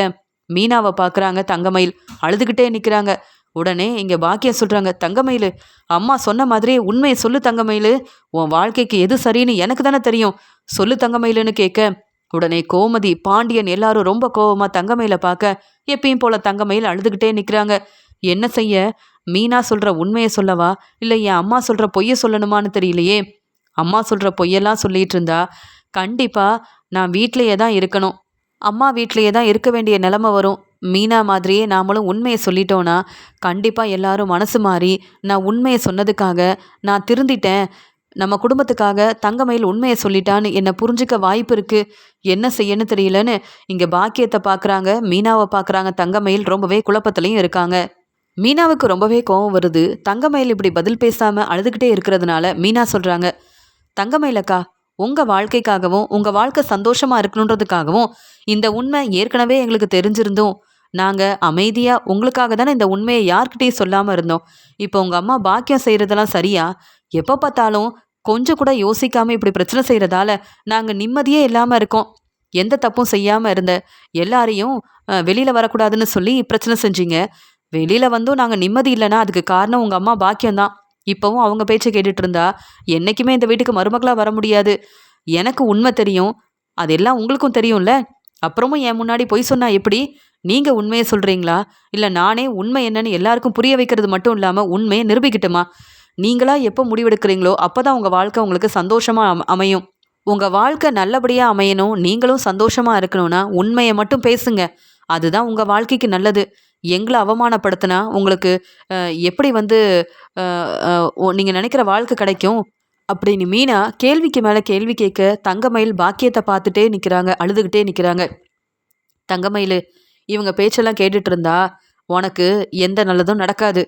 மீனாவை பார்க்குறாங்க தங்கமயில். அழுதுகிட்டே நிற்கிறாங்க உடனே இங்கே பாக்கியம் சொல்கிறாங்க தங்கமயில் அம்மா சொன்ன மாதிரியே உண்மையை சொல்லு தங்கமயில். உன் வாழ்க்கைக்கு எது சரின்னு எனக்கு தானே தெரியும். சொல்லு தங்கமயிலுன்னு கேட்க உடனே கோமதி பாண்டியன் எல்லாரும் ரொம்ப கோவமாக தங்கமயில பார்க்க எப்பயும் போல தங்கமயில் அழுதுகிட்டே நிற்கிறாங்க என்ன செய்ய? மீனா சொல்கிற உண்மையை சொல்லவா? இல்லை என் அம்மா சொல்கிற பொய்யை சொல்லணுமான்னு தெரியலையே. அம்மா சொல்கிற பொய்யெல்லாம் சொல்லிட்டு இருந்தா கண்டிப்பாக நான் வீட்லேயே தான் இருக்கணும். அம்மா வீட்லேயே தான் இருக்க வேண்டிய நிலமை வரும். மீனா மாதிரியே நாமளும் உண்மையை சொல்லிட்டோன்னா கண்டிப்பாக எல்லாரும் மனசு மாறி நான் உண்மையை சொன்னதுக்காக நான் திருந்திட்டேன் நம்ம குடும்பத்துக்காக தங்கமயில் உண்மையை சொல்லிட்டான்னு என்னை புரிஞ்சுக்க வாய்ப்பு இருக்குது என்ன செய்யன்னு தெரியலன்னு இங்கே பாக்கியத்தை பார்க்குறாங்க மீனாவை பார்க்குறாங்க தங்கமயில் ரொம்பவே குழப்பத்துலையும் இருக்காங்க. மீனாவுக்கு ரொம்பவே கோவம் வருது தங்கமயில் இப்படி பதில் பேசாமல் அழுதுகிட்டே இருக்கிறதுனால மீனா சொல்கிறாங்க தங்கமயிலக்கா உங்கள் வாழ்க்கைக்காகவும் உங்கள் வாழ்க்கை சந்தோஷமாக இருக்கணுன்றதுக்காகவும் இந்த உண்மை ஏற்கனவே எங்களுக்கு தெரிஞ்சிருந்தும் நாங்கள் அமைதியாக உங்களுக்காக தானே இந்த உண்மையை யார்கிட்டையும் சொல்லாமல் இருந்தோம். இப்போ உங்கள் அம்மா பாக்கியம் செய்கிறதெல்லாம் சரியா? எப்போ பார்த்தாலும் கொஞ்சம் கூட யோசிக்காமல் இப்படி பிரச்சனை செய்கிறதால நாங்கள் நிம்மதியே இல்லாமல் இருக்கோம். எந்த தப்பும் செய்யாமல் இருந்த எல்லாரையும் வெளியில் வரக்கூடாதுன்னு சொல்லி பிரச்சனை செஞ்சீங்க. வெளியில் வந்தும் நாங்கள் நிம்மதி இல்லைன்னா அதுக்கு காரணம் உங்கள் அம்மா பாக்கியம்தான் இப்போவும் அவங்க பேச்சை கேட்டுட்டு இருந்தா என்றைக்குமே இந்த வீட்டுக்கு மருமகளாக வர முடியாது. எனக்கு உண்மை தெரியும். அதெல்லாம் உங்களுக்கும் தெரியும்ல. அப்புறமும் என் முன்னாடி பொய் சொன்னா எப்படி? நீங்கள் உண்மையை சொல்கிறீங்களா இல்லை நானே உண்மை என்னன்னு எல்லாருக்கும் புரிய வைக்கிறது மட்டும் இல்லாமல் உண்மையை நிரூபிக்கட்டுமா? நீங்களா எப்போ முடிவெடுக்கிறீங்களோ அப்போ தான் உங்கள் வாழ்க்கை உங்களுக்கு சந்தோஷமாக அமையும். உங்கள் வாழ்க்கை நல்லபடியாக அமையணும் நீங்களும் சந்தோஷமாக இருக்கணும்னா உண்மையை மட்டும் பேசுங்க. அதுதான் உங்கள் வாழ்க்கைக்கு நல்லது. எங்களை அவமானப்படுத்தினா உங்களுக்கு எப்படி வந்து நீங்கள் நினைக்கிற வாழ்க்கை கிடைக்கும்? அப்படின்னு மீனா கேள்விக்கு மேலே கேள்வி கேட்க தங்கமயில் பாக்கியத்தை பார்த்துட்டே நிற்கிறாங்க அழுதுகிட்டே நிற்கிறாங்க தங்கமயில் இவங்க பேச்செல்லாம் கேட்டுட்டு இருந்தா உனக்கு எந்த நல்லதும் நடக்காது.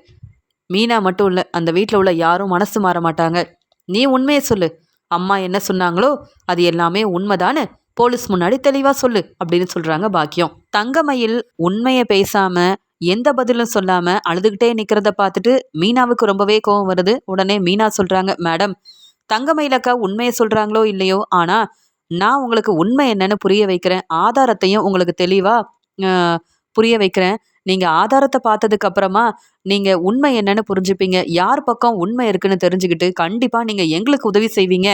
மீனா மட்டும் இல்லை அந்த வீட்டில் உள்ள யாரும் மனசு மாற மாட்டாங்க. நீ உண்மையை சொல்லு. அம்மா என்ன சொன்னாங்களோ அது எல்லாமே உண்மைதானு போலீஸ் முன்னாடி தெளிவாக சொல்லு அப்படின்னு சொல்கிறாங்க பாக்கியம். தங்கமயில் உண்மையை பேசாமல் எந்த பதிலும் சொல்லாமல் அழுதுகிட்டே நிற்கிறத பார்த்துட்டு மீனாவுக்கு ரொம்பவே கோவம் வருது. உடனே மீனா சொல்கிறாங்க மேடம் தங்கமயிலக்கா உண்மையை சொல்கிறாங்களோ இல்லையோ? ஆனால் நான் உங்களுக்கு உண்மை என்னன்னு புரிய வைக்கிறேன். ஆதாரத்தையும் உங்களுக்கு தெளிவாக புரிய வைக்கிறேன். நீங்கள் ஆதாரத்தை பார்த்ததுக்கு அப்புறமா நீங்கள் உண்மை என்னன்னு புரிஞ்சுப்பீங்க. யார் பக்கம் உண்மை இருக்குன்னு தெரிஞ்சுக்கிட்டு கண்டிப்பாக நீங்கள் எங்களுக்கு உதவி செய்வீங்க.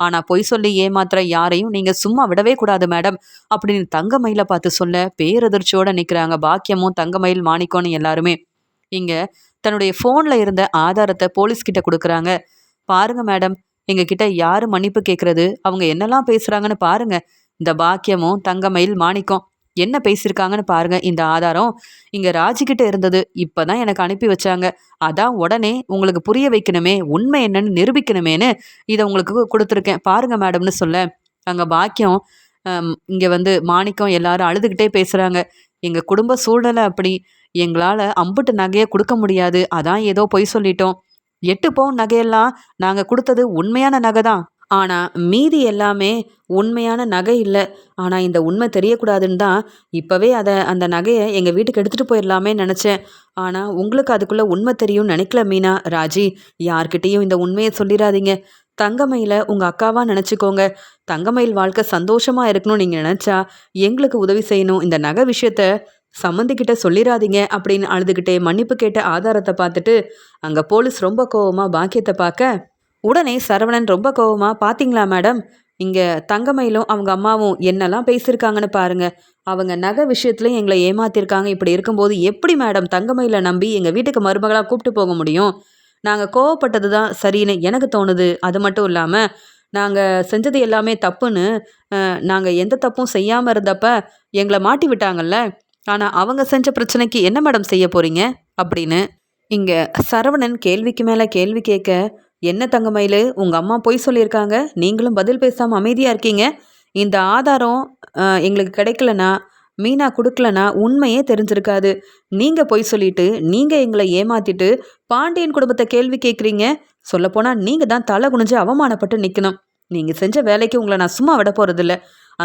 ஆனால் பொய் சொல்லி ஏமாத்துற யாரையும் நீங்கள் சும்மா விடவே கூடாது மேடம். அப்படின்னு தங்கமயில பார்த்து சொல்ல பேரதிர்ச்சியோடு நிற்கிறாங்க பாக்கியமும் தங்கமயில் மாணிக்கோன்னு எல்லாருமே. இங்கே தன்னுடைய ஃபோனில் இருந்த ஆதாரத்தை போலீஸ்கிட்ட கொடுக்குறாங்க. பாருங்க மேடம். எங்ககிட்ட யார் மன்னிப்பு கேட்குறது அவங்க என்னெல்லாம் பேசுகிறாங்கன்னு பாருங்க. இந்த பாக்கியமும் தங்கமயில் மாணிக்கம் என்ன பேசியிருக்காங்கன்னு பாருங்க. இந்த ஆதாரம் இங்கே ராஜிக்கிட்ட இருந்தது. இப்போ தான் எனக்கு அனுப்பி வச்சாங்க. அதான் உடனே உங்களுக்கு புரிய வைக்கணுமே உண்மை என்னன்னு நிரூபிக்கணுமேனு இதை உங்களுக்கு கொடுத்துருக்கேன். பாருங்க மேடம்னு சொல்ல. அங்கே பாக்கியம் இங்கே வந்து மாணிக்கம் எல்லாரும் அழுதுகிட்டே பேசுகிறாங்க எங்கள் குடும்ப சூழ்நிலை அப்படி. எங்களால் அம்புட்டு நகையை கொடுக்க முடியாது. அதான் ஏதோ பொய் சொல்லிட்டோம். எட்டு பவுன் நகையெல்லாம் நாங்கள் கொடுத்தது உண்மையான நகை தான் ஆனால் மீதி எல்லாமே உண்மையான நகை இல்லை. ஆனால் இந்த உண்மை தெரியக்கூடாதுன்னு தான் இப்போவே அதை அந்த நகையை எங்கள் வீட்டுக்கு எடுத்துகிட்டு போயிடலாமே நினச்சேன். ஆனால் உங்களுக்கு அதுக்குள்ளே உண்மை தெரியும்னு நினைக்கல மீனா? ராஜி யார்கிட்டேயும் இந்த உண்மையை சொல்லிடாதீங்க. தங்கமயில உங்கள் அக்காவாக நினச்சிக்கோங்க. தங்கமயில் வாழ்க்கை சந்தோஷமாக இருக்கணும்னு நீங்கள் நினச்சா எங்களுக்கு உதவி செய்யணும். இந்த நகை விஷயத்த சம்மந்திக்கிட்ட சொல்லிடாதீங்க அப்படின்னு அழுதுகிட்டே மன்னிப்பு கேட்ட ஆதாரத்தை பார்த்துட்டு அங்கே போலீஸ் ரொம்ப கோவமாக பாக்கியத்தை பார்க்க? உடனே சரவணன் ரொம்ப கோவமா பாத்தீங்களா மேடம்? இங்கே தங்கமயிலும் அவங்க அம்மாவும் என்னெல்லாம் பேசியிருக்காங்கன்னு பாருங்க. அவங்க நகை விஷயத்துலையும் எங்களை ஏமாத்திருக்காங்க. இப்படி இருக்கும்போது எப்படி மேடம் தங்கமயில நம்பி எங்கள் வீட்டுக்கு மருமகளாக கூப்பிட்டு போக முடியும்? நாங்கள் கோவப்பட்டது தான் சரின்னு எனக்கு தோணுது. அது மட்டும் இல்லாமல் நாங்கள் செஞ்சது எல்லாமே தப்புன்னு நாங்கள் எந்த தப்பும் செய்யாமல் இருந்தப்ப எங்களை மாட்டி விட்டாங்கல்ல? ஆனால் அவங்க செஞ்ச பிரச்சனைக்கு என்ன மேடம் செய்ய போகிறீங்க அப்படின்னு இங்கே சரவணன் கேள்விக்கு மேலே கேள்வி கேட்க என்ன தங்கமயில் உங்கள் அம்மா பொய் சொல்லியிருக்காங்க? நீங்களும் பதில் பேசாமல் அமைதியாக இருக்கீங்க? இந்த ஆதாரம் எங்களுக்கு கிடைக்கலனா மீனா கொடுக்கலனா உண்மையே தெரிஞ்சிருக்காது. நீங்கள் பொய் சொல்லிட்டு நீங்கள் எங்களை ஏமாத்திட்டு பாண்டியன் குடும்பத்தை கேள்வி கேட்குறீங்க? சொல்லப்போனால் நீங்கள் தான் தலை குனிஞ்சு அவமானப்பட்டு நிற்கணும் நீங்கள் செஞ்ச வேலைக்கு உங்களை நான் சும்மா விட போகிறதில்ல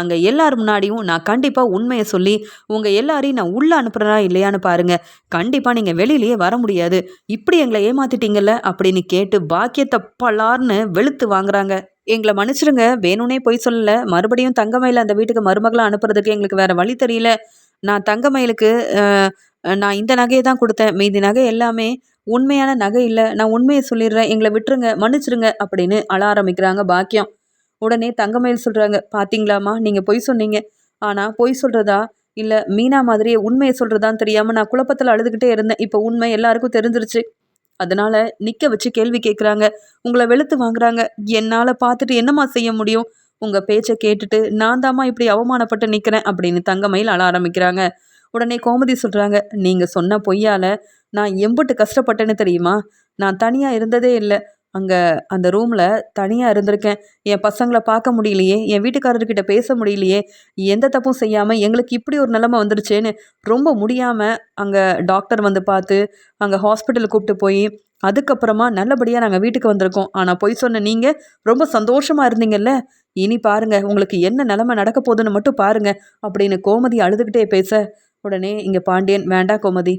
அங்கே எல்லார் முன்னாடியும் நான் கண்டிப்பாக உண்மையை சொல்லி உங்கள் எல்லாரையும் நான் உள்ளே அனுப்புகிறா இல்லையான்னு பாருங்கள் கண்டிப்பாக நீங்கள் வெளியிலேயே வர முடியாது. இப்படி எங்களை ஏமாத்திட்டீங்கல்ல அப்படின்னு கேட்டு பாக்கியத்தை பலார்னு வெளுத்து வாங்குறாங்க. எங்களை மன்னிச்சிருங்க வேணும்னே போய் சொல்லல. மறுபடியும் தங்கமயில அந்த வீட்டுக்கு மருமகளை அனுப்புறதுக்கு எங்களுக்கு வேற வழி தெரியல. நான் தங்கமயிலுக்கு நான் இந்த நகையை தான் கொடுத்தேன். மீதி நகை எல்லாமே உண்மையான நகை இல்லை. நான் உண்மையை சொல்லிடுறேன். எங்களை விட்டுருங்க மன்னிச்சிருங்க அப்படின்னு அழ ஆரம்பிக்கிறாங்க பாக்கியம். உடனே தங்கமயில் சொல்கிறாங்க பார்த்தீங்களாம்மா நீங்கள் பொய் சொன்னீங்க. ஆனால் பொய் சொல்கிறதா இல்லை மீனா மாதிரியே உண்மையை சொல்கிறதான்னு தெரியாமல் நான் குழப்பத்தில் அழுதுகிட்டே இருந்தேன். இப்போ உண்மை எல்லாருக்கும் தெரிஞ்சிருச்சு. அதனால் நிற்க வச்சு கேள்வி கேட்குறாங்க உங்களை வெளுத்து வாங்குறாங்க. என்னால் பார்த்துட்டு என்னம்மா செய்ய முடியும்? உங்கள் பேச்சை கேட்டுட்டு நான் தாம்மா இப்படி அவமானப்பட்டு நிற்கிறேன் அப்படின்னு தங்கமயில் அழ ஆரம்பிக்கிறாங்க. உடனே கோமதி சொல்கிறாங்க நீங்கள் சொன்ன பொய்யால் நான் எம்பிட்டு கஷ்டப்பட்டேன்னு தெரியுமா? நான் தனியாக இருந்ததே இல்லை. அங்கே அந்த ரூமில் தனியாக இருந்திருக்கேன். என் பசங்களை பார்க்க முடியலையே என் வீட்டுக்காரர்கிட்ட பேச முடியலையே எந்த தப்பும் செய்யாமல் எங்களுக்கு இப்படி ஒரு நிலமை வந்துருச்சேன்னு ரொம்ப முடியாமல் அங்கே டாக்டர் வந்து பார்த்து அங்கே ஹாஸ்பிட்டலுக்கு கூப்பிட்டு போய் அதுக்கப்புறமா நல்லபடியாக நாங்கள் வீட்டுக்கு வந்திருக்கோம். ஆனால் பொய் சொன்ன நீங்கள் ரொம்ப சந்தோஷமாக இருந்தீங்கல்ல? இனி பாருங்கள் உங்களுக்கு என்ன நிலமை நடக்க போகுதுன்னு மட்டும் பாருங்கள் அப்படின்னு கோமதி அழுதுகிட்டே பேச உடனே இங்கே பாண்டியன் வேண்டாம் கோமதி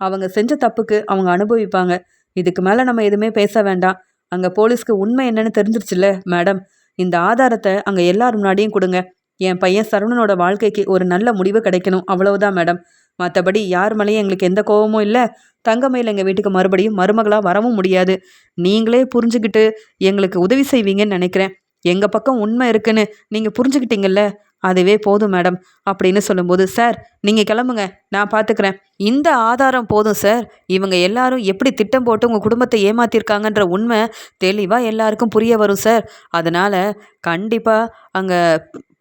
அவங்க செஞ்ச தப்புக்கு அவங்க அனுபவிப்பாங்க. இதுக்கு மேலே நம்ம எதுவுமே பேச வேண்டாம். அங்கே போலீஸ்க்கு உண்மை என்னன்னு தெரிஞ்சிருச்சுல்ல மேடம்? இந்த ஆதாரத்தை அங்கே எல்லார் முன்னாடியும் கொடுங்க. என் பையன் சரவணனோட வாழ்க்கைக்கு ஒரு நல்ல முடிவு கிடைக்கணும். அவ்வளவுதான் மேடம். மற்றபடி யார் மேலேயும் எங்களுக்கு எந்த கோபமும் இல்லை. தங்கமையில் எங்கள் வீட்டுக்கு மறுபடியும் மருமகளாக வரவும் முடியாது. நீங்களே புரிஞ்சுக்கிட்டு எங்களுக்கு உதவி செய்வீங்கன்னு நினைக்கிறேன். எங்கள் பக்கம் உண்மை இருக்குன்னு நீங்கள் புரிஞ்சுக்கிட்டீங்கல்ல? அதுவே போதும் மேடம் அப்படின்னு சொல்லும்போது சார் நீங்கள் கிளம்புங்க நான் பார்த்துக்கிறேன் இந்த ஆதாரம் போதும் சார். இவங்க எல்லாரும் எப்படி திட்டம் போட்டு உங்கள் குடும்பத்தை ஏமாத்திருக்காங்கன்ற உண்மை தெளிவாக எல்லாருக்கும் புரிய வரும் சார். அதனால் கண்டிப்பாக அங்கே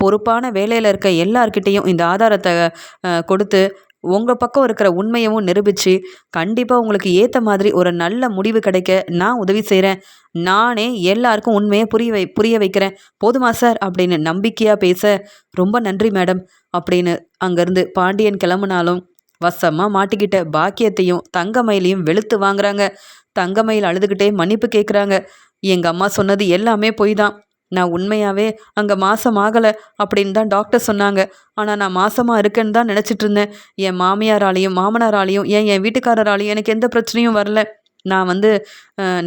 பொறுப்பான வேலையில் இருக்க எல்லார்கிட்டேயும் இந்த ஆதாரத்தை கொடுத்து உங்கள் பக்கம் இருக்கிற உண்மையவும் நிரூபித்து கண்டிப்பாக உங்களுக்கு ஏற்ற மாதிரி ஒரு நல்ல முடிவு கிடைக்க நான் உதவி செய்கிறேன் நானே எல்லாருக்கும் உண்மையை புரிய வை புரிய வைக்கிறேன். போதுமா சார்? அப்படின்னு நம்பிக்கையாக பேச ரொம்ப நன்றி மேடம் அப்படின்னு அங்கேருந்து பாண்டியன் கிளம்புனாலும் வசமாக மாட்டிக்கிட்ட பாக்கியத்தையும் தங்கமயிலையும் வெளுத்து வாங்குறாங்க. தங்கமயில் அழுதுகிட்டே மன்னிப்பு கேட்குறாங்க எங்கள் அம்மா சொன்னது எல்லாமே பொய் தான். நான் உண்மையாகவே அங்கே மாதம் ஆகலை அப்படின்னு தான் டாக்டர் சொன்னாங்க. ஆனால் நான் மாதமாக இருக்கேன்னு தான் நினச்சிட்டு இருந்தேன். என் மாமியாராலையும் மாமனாராலையும் ஏன் என் வீட்டுக்காரராலையும் எனக்கு எந்த பிரச்சனையும் வரல. நான் வந்து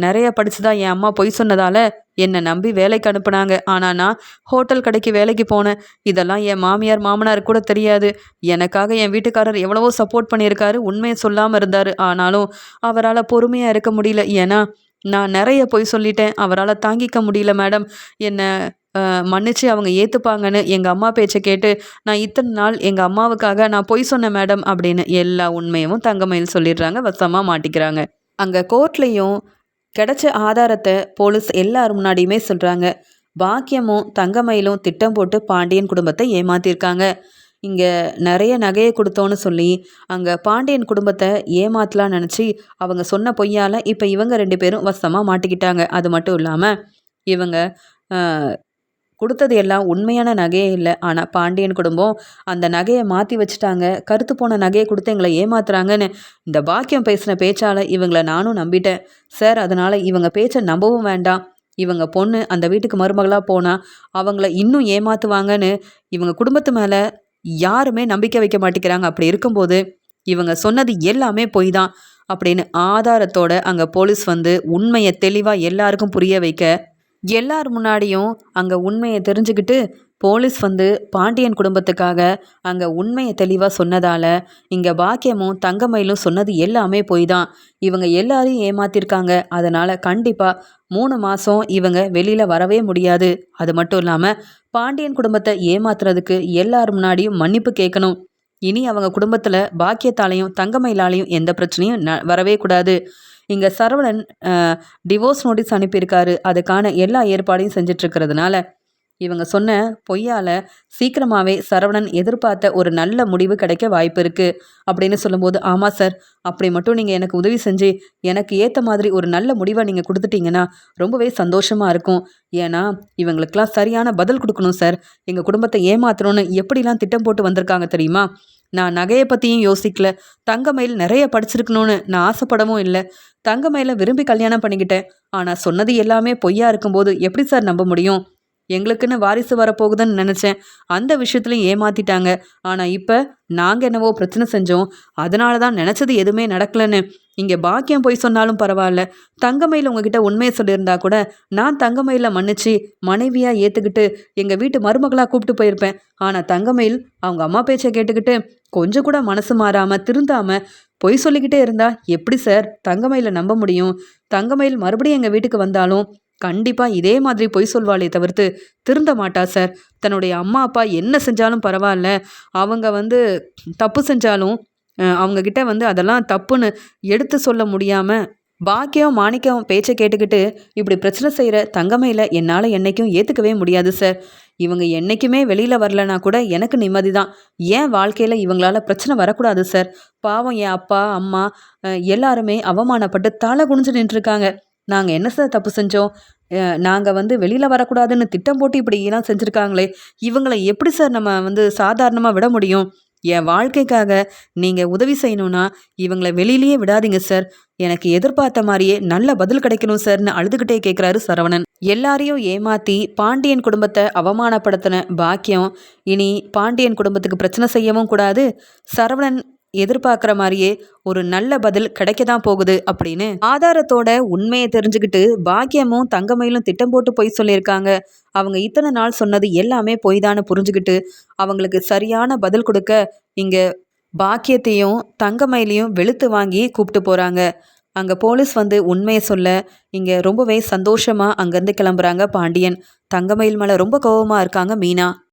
நிறைய படித்து தான் என் அம்மா பொய் சொன்னதால் என்னை நம்பி வேலைக்கு அனுப்புனாங்க. ஆனால் நான் ஹோட்டல் கடைக்கு வேலைக்கு போனேன். இதெல்லாம் என் மாமியார் மாமனார் கூட தெரியாது. எனக்காக என் வீட்டுக்காரர் எவ்வளவோ சப்போர்ட் பண்ணியிருக்காரு. உண்மையை சொல்லாமல் இருந்தார். ஆனாலும் அவரால் பொறுமையாக இருக்க முடியல. ஏன்னா நான் நிறைய பொய் சொல்லிட்டேன். அவரால் தாங்கிக்க முடியல மேடம். என்னை மன்னிச்சு அவங்க ஏற்றுப்பாங்கன்னு எங்கள் அம்மா பேச்சை கேட்டு நான் இத்தனை நாள் எங்கள் அம்மாவுக்காக நான் பொய் சொன்னேன் மேடம் அப்படின்னு எல்லா உண்மையும் தங்கமயில் சொல்லிடுறாங்க. வசமாக மாட்டிக்கிறாங்க. அங்கே கோர்ட்லேயும் கிடைச்ச ஆதாரத்தை போலீஸ் எல்லார் முன்னாடியுமே சொல்கிறாங்க பாக்கியமும் தங்கமயிலும் திட்டம் போட்டு பாண்டியன் குடும்பத்தை ஏமாத்திருக்காங்க. இங்கே நிறைய நகையை கொடுத்தோன்னு சொல்லி அங்கே பாண்டியன் குடும்பத்தை ஏமாத்தலாம் நினச்சி அவங்க சொன்ன பொய்யால் இப்போ இவங்க ரெண்டு பேரும் வசமாக மாட்டிக்கிட்டாங்க. அது மட்டும் இல்லாமல் இவங்க கொடுத்தது எல்லாம் உண்மையான நகையே இல்லை. ஆனால் பாண்டியன் குடும்பம் அந்த நகையை மாற்றி வச்சுட்டாங்க. கருத்து போன நகையை கொடுத்து எங்களை ஏமாத்துறாங்கன்னு இந்த பாக்கியம் பேசின பேச்சால் இவங்களை நானும் நம்பிட்டேன். சார் அதனால் இவங்க பேச்சை நம்பவும் வேண்டாம். இவங்க பொண்ணு அந்த வீட்டுக்கு மருமகளாக போனால் அவங்கள இன்னும் ஏமாற்றுவாங்கன்னு இவங்க குடும்பத்து மேலே யாருமே நம்பிக்கை வைக்க மாட்டேங்கிறாங்க. அப்படி இருக்கும்போது இவங்க சொன்னது எல்லாமே பொய் தான். அப்படின்னு ஆதாரத்தோட அங்கே போலீஸ் வந்து உண்மையை தெளிவாக எல்லாருக்கும் புரிய வைக்க எல்லார் முன்னாடியும் அங்கே உண்மையை தெரிஞ்சுக்கிட்டு போலீஸ் வந்து பாண்டியன் குடும்பத்துக்காக அங்கே உண்மையை தெளிவாக சொன்னதால் இங்கே பாக்கியமும் தங்கமயிலும் சொன்னது எல்லாமே பொய் தான். இவங்க எல்லாரையும் ஏமாத்திருக்காங்க. அதனால் கண்டிப்பாக மூணு மாதம் இவங்க வெளியில் வரவே முடியாது. அது மட்டும் இல்லாமல் பாண்டியன் குடும்பத்தை ஏமாத்துறதுக்கு எல்லார் முன்னாடியும் மன்னிப்பு கேட்கணும். இனி அவங்க குடும்பத்தில் பாக்கியத்தாலையும் தங்கமயிலாலையும் எந்த பிரச்சனையும் ந வரவே கூடாது. இங்கே சரவணன் டிவோர்ஸ் நோட்டீஸ் அனுப்பியிருக்காரு. அதுக்கான எல்லா ஏற்பாடையும் செஞ்சிட்ருக்கிறதுனால இவங்க சொன்ன பொய்யால் சீக்கிரமாகவே சரவணன் எதிர்பார்த்த ஒரு நல்ல முடிவு கிடைக்க வாய்ப்பு இருக்குது அப்படின்னு சொல்லும்போது ஆமாம் சார் அப்படி மட்டும் நீங்கள் எனக்கு உதவி செஞ்சு எனக்கு ஏற்ற மாதிரி ஒரு நல்ல முடிவை நீங்கள் கொடுத்துட்டீங்கன்னா ரொம்பவே சந்தோஷமாக இருக்கும். ஏன்னா இவங்களுக்கெல்லாம் சரியான பதில் கொடுக்கணும் சார். எங்கள் குடும்பத்தை ஏமாத்தணும்னு எப்படிலாம் திட்டம் போட்டு வந்திருக்காங்க தெரியுமா? நான் நகையை பற்றியும் யோசிக்கல. தங்கமயில் நிறைய படிச்சிருக்கணும்னு நான் ஆசைப்படவும் இல்லை. தங்கமயில விரும்பி கல்யாணம் பண்ணிக்கிட்டேன். ஆனால் சொன்னது எல்லாமே பொய்யா இருக்கும்போது எப்படி சார் நம்ப முடியும்? எங்களுக்குன்னு வாரிசு வரப்போகுதுன்னு நினச்சேன். அந்த விஷயத்துலையும் ஏமாத்திட்டாங்க. ஆனால் இப்போ நாங்கள் என்னவோ பிரச்சனை செஞ்சோம். அதனால தான் நினச்சது எதுவுமே நடக்கலைன்னு. இங்கே பாக்கியம் போய் சொன்னாலும் பரவாயில்ல. தங்கமயில் உங்ககிட்ட உண்மையை சொல்லியிருந்தா கூட நான் தங்கமயில மன்னிச்சு மனைவியாக ஏற்றுக்கிட்டு எங்கள் வீட்டு மருமகளாக கூப்பிட்டு போயிருப்பேன். ஆனால் தங்கமயில் அவங்க அம்மா பேச்சை கேட்டுக்கிட்டு கொஞ்சம் கூட மனசு மாறாமல் திருந்தாமல் பொய் சொல்லிக்கிட்டே இருந்தா எப்படி சார்? தங்கமயில நம்ப முடியும். தங்கமயில் மறுபடியும் எங்கள் வீட்டுக்கு வந்தாலும் கண்டிப்பாக இதே மாதிரி பொய் சொல்வாளே தவிர்த்து திருந்த மாட்டா சார். தன்னுடைய அம்மா அப்பா என்ன செஞ்சாலும் பரவாயில்ல. அவங்க வந்து தப்பு செஞ்சாலும் அவங்கக்கிட்ட வந்து அதெல்லாம் தப்புன்னு எடுத்து சொல்ல முடியாமல் பாக்கியம் மாணிக்கம் பேச்சை கேட்டுக்கிட்டு இப்படி பிரச்சனை செய்கிற தங்கமையில் என்னால் என்றைக்கும் ஏற்றுக்கவே முடியாது சார். இவங்க என்றைக்குமே வெளியில் வரலனா கூட எனக்கு நிம்மதி தான். ஏன் வாழ்க்கையில் இவங்களால பிரச்சனை வரக்கூடாது சார்? பாவம் என் அப்பா அம்மா எல்லாருமே அவமானப்பட்டு தலை குனிஞ்சு நின்றுருக்காங்க. நாங்கள் என்ன சார் தப்பு செஞ்சோம்? நாங்கள் வந்து வெளியில் வரக்கூடாதுன்னு திட்டம் போட்டு இப்படிலாம் செஞ்சுருக்காங்களே இவங்களை எப்படி சார் நம்ம வந்து சாதாரணமாக விட முடியும்? என் வாழ்க்கைக்காக நீங்கள் உதவி செய்யணும்னா இவங்களை வெளியிலேயே விடாதீங்க சார். எனக்கு எதிர்பார்த்த மாதிரியே நல்ல பதில் கிடைக்கணும் சார்னு அழுதுகிட்டே கேட்குறாரு சரவணன். எல்லாரையும் ஏமாத்தி பாண்டியன் குடும்பத்தை அவமானப்படுத்தின பாக்கியம். இனி பாண்டியன் குடும்பத்துக்கு பிரச்சனை செய்யவும் கூடாது. சரவணன் எதிர்பார்க்குற மாதிரியே ஒரு நல்ல பதில் கிடைக்க தான் போகுது அப்படின்னு ஆதாரத்தோட உண்மையை தெரிஞ்சுக்கிட்டு பாக்கியமும் தங்கமையிலும் திட்டம் போட்டு போய் சொல்லியிருக்காங்க. அவங்க இத்தனை நாள் சொன்னது எல்லாமே பொய் தானே புரிஞ்சுக்கிட்டு அவங்களுக்கு சரியான பதில் கொடுக்க இங்கே பாக்கியத்தையும் தங்கமயிலையும் வெளுத்து வாங்கி கூப்பிட்டு போகிறாங்க அங்கே போலீஸ் வந்து உண்மையை சொல்ல இங்கே ரொம்பவே சந்தோஷமாக அங்கேருந்து கிளம்புறாங்க பாண்டியன். தங்கமயில் மேலே ரொம்ப கோபமாக இருக்காங்க மீனா.